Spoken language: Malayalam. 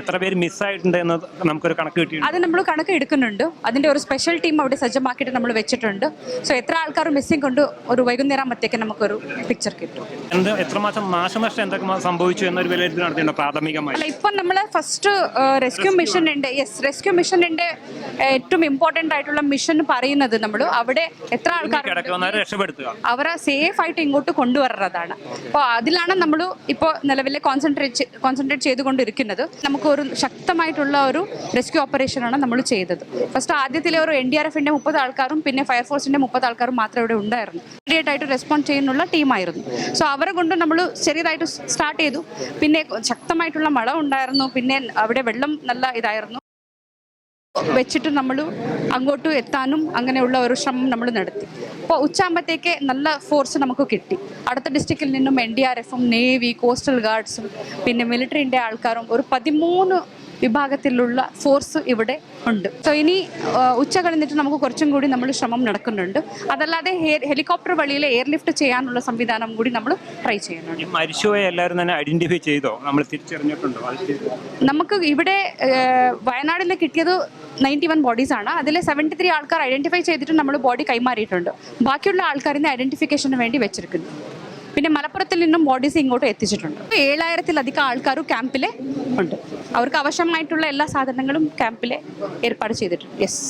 എത്ര പേര് മിസ്സായിട്ടുണ്ട് എന്ന് നമുക്കൊരു കണക്ക് കിട്ടിയിട്ടുണ്ട്. അത് നമ്മൾ കണക്ക് എടുക്കുന്നുണ്ട്. അതിന്റെ ഒരു സ്പെഷ്യൽ ടീം അവിടെ സജ്ജമാക്കിയിട്ട് നമ്മൾ വെച്ചിട്ടുണ്ട്. സോ എത്ര ആൾക്കാർ മിസ്സിംഗ് കൊണ്ട് ഒരു വൈകുന്നേരം ആകുമ്പോഴത്തേക്ക് നമുക്കൊരു പിക്ചർ കിട്ടും. എന്ത് എത്രമാത്രം നാശനഷ്ടം എന്തൊക്കെ സംഭവിച്ചു എന്നൊരു വിലയിരുത്തൽ നടത്തിയിട്ടുണ്ട് പ്രാഥമികമായി? അല്ല ഇപ്പം നമ്മൾ ഫസ്റ്റ് റെസ്ക്യൂ മിഷൻ ഉണ്ട്. യെസ് റെസ്ക്യൂ മിഷനിന്റെ ഏറ്റവും ഇമ്പോർട്ടന്റ് ആയിട്ടുള്ള മിഷൻ പറയുന്നത് നമ്മൾ അവിടെ എത്ര ആൾക്കാർ അവരെ സേഫ് ആയിട്ട് ഇങ്ങോട്ട് കൊണ്ടുവരുന്നതാണ്. അപ്പോൾ അതിലാണ് നമ്മൾ ഇപ്പോൾ നിലവിലെ കോൺസെൻട്രേറ്റ് കോൺസെൻട്രേറ്റ് ചെയ്തുകൊണ്ടിരിക്കുന്നത്. നമുക്ക് ഒരു ശക്തമായിട്ടുള്ള ഒരു റെസ്ക്യൂ ഓപ്പറേഷനാണ് നമ്മൾ ചെയ്തത്. ഫസ്റ്റ് ആദ്യത്തിലെ ഒരു എൻ ഡി ആർ എഫിന്റെ മുപ്പത് ആൾക്കാരും പിന്നെ ഫയർഫോഴ്സിന്റെ മുപ്പത് ആൾക്കാരും മാത്രമേ ഇവിടെ ഉണ്ടായിരുന്നു. ഇമ്മീഡിയറ്റ് ആയിട്ട് റെസ്പോണ്ട് ചെയ്യുന്നുള്ള ടീമായിരുന്നു സോ അവരെ കൊണ്ട് നമ്മൾ ചെറിയതായിട്ട് സ്റ്റാർട്ട് ചെയ്തു. പിന്നെ ശക്തമായിട്ടുള്ള മഴ ഉണ്ടായിരുന്നു. പിന്നെ അവിടെ വെള്ളം നല്ല ഇതായിരുന്നു. വെച്ചിട്ട് നമ്മൾ അങ്ങോട്ട് എത്താനും അങ്ങനെയുള്ള ഒരു ശ്രമം നമ്മൾ നടത്തി. അപ്പോൾ ഉച്ചാകുമ്പോഴത്തേക്ക് നല്ല ഫോഴ്സ് നമുക്ക് കിട്ടി. അടുത്ത ഡിസ്ട്രിക്റ്റിൽ നിന്നും എൻ ഡി ആർ എഫും നേവി കോസ്റ്റൽ ഗാർഡ്സും പിന്നെ മിലിറ്ററിന്റെ ആൾക്കാരും ഒരു പതിമൂന്ന് വിഭാഗത്തിലുള്ള ഫോഴ്സ് ഇവിടെ ഉണ്ട്. സോ ഇനി ഉച്ച കഴിഞ്ഞിട്ട് നമുക്ക് കുറച്ചും കൂടി നമ്മൾ ശ്രമം നടക്കുന്നുണ്ട്. അതല്ലാതെ ഹെലികോപ്റ്റർ വഴിയിൽ എയർലിഫ്റ്റ് ചെയ്യാനുള്ള സംവിധാനം കൂടി നമ്മൾ ട്രൈ ചെയ്യുന്നുണ്ട്. മരിച്ചുപോയ എല്ലാവരും തന്നെ ഐഡന്റിഫൈ ചെയ്തോ? നമ്മൾ തിരിച്ചറിഞ്ഞിട്ടുണ്ടോ? നമുക്ക് ഇവിടെ വയനാടിൽ കിട്ടിയത് നയന്റി വൺ ബോഡീസ് ആണ്. അതിൽ സെവന്റി ത്രീ ആൾക്കാർ ഐഡന്റിഫൈ ചെയ്തിട്ട് നമ്മൾ ബോഡി കൈമാറിയിട്ടുണ്ട്. ബാക്കിയുള്ള ആൾക്കാരിനെ ഐഡന്റിഫിക്കേഷന് വേണ്ടി വെച്ചിരിക്കുന്നു. പിന്നെ മലപ്പുറത്തിൽ നിന്നും ബോഡീസ് ഇങ്ങോട്ട് എത്തിച്ചിട്ടുണ്ട്. ഏഴായിരത്തിലധികം ആൾക്കാർ ക്യാമ്പിൽ ഉണ്ട്. അവർക്ക് ആവശ്യമായിട്ടുള്ള എല്ലാ സാധനങ്ങളും ക്യാമ്പിൽ ഏർപ്പാട് ചെയ്തിട്ടുണ്ട്. യെസ്